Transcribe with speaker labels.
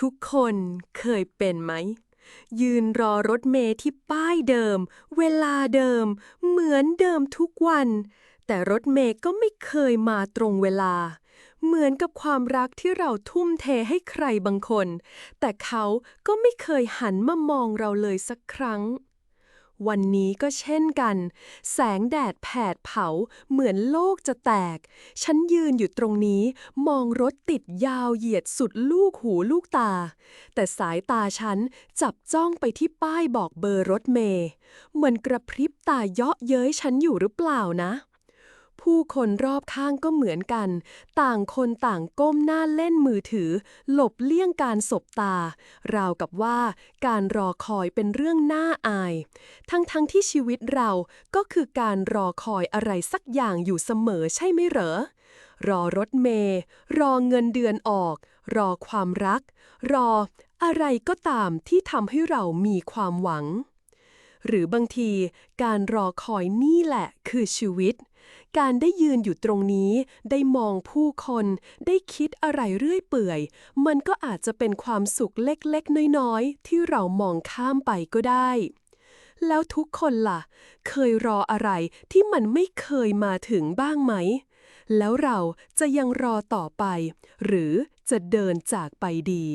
Speaker 1: ทุกคนเคยเป็นไหม ยืนรอรถเมย์ที่ป้ายเดิม เวลาเดิม เหมือนเดิมทุกวัน แต่รถเมย์ก็ไม่เคยมาตรงเวลา เหมือนกับความรักที่เราทุ่มเทให้ใครบางคน แต่เขาก็ไม่เคยหันมามองเราเลยสักครั้ง วันนี้ก็เช่นกัน แสงแดดแผดเผา เหมือนโลกจะแตก ฉันยืนอยู่ตรงนี้ มองรถติดยาวเหยียดสุดลูกหูลูกตา แต่สายตาฉันจับจ้องไปที่ป้ายบอกเบอร์รถเมย์เหมือนกระพริบตาเยาะเย้ยฉันอยู่หรือเปล่านะ ผู้คนรอบข้างก็เหมือนกัน ต่างคนต่างก้มหน้าเล่นมือถือ หลบเลี่ยงการสบตา ราวกับว่าการรอคอยเป็นเรื่องน่าอาย ทั้งๆทที่ชีวิตเราก็คือการรอคอยอะไรสักอย่างอยู่เสมอใช่ไหมเหรอ รอรถเมย์รอเงินเดือนออก รอความรัก รออะไรก็ตามที่ทำให้เรามีความหวัง หรือบางทีการรอคอยนี่แหละคือชีวิต การได้ยืนอยู่ตรงนี้ ได้มองผู้คน ได้คิดอะไรเรื่อยเปื่อย มันก็อาจจะเป็นความสุขเล็กๆ น้อยๆ ที่เรามองข้ามไปก็ได้ แล้วทุกคนล่ะ เคยรออะไรที่มันไม่เคยมาถึงบ้างไหม แล้วเราจะยังรอต่อไป หรือจะเดินจากไปดี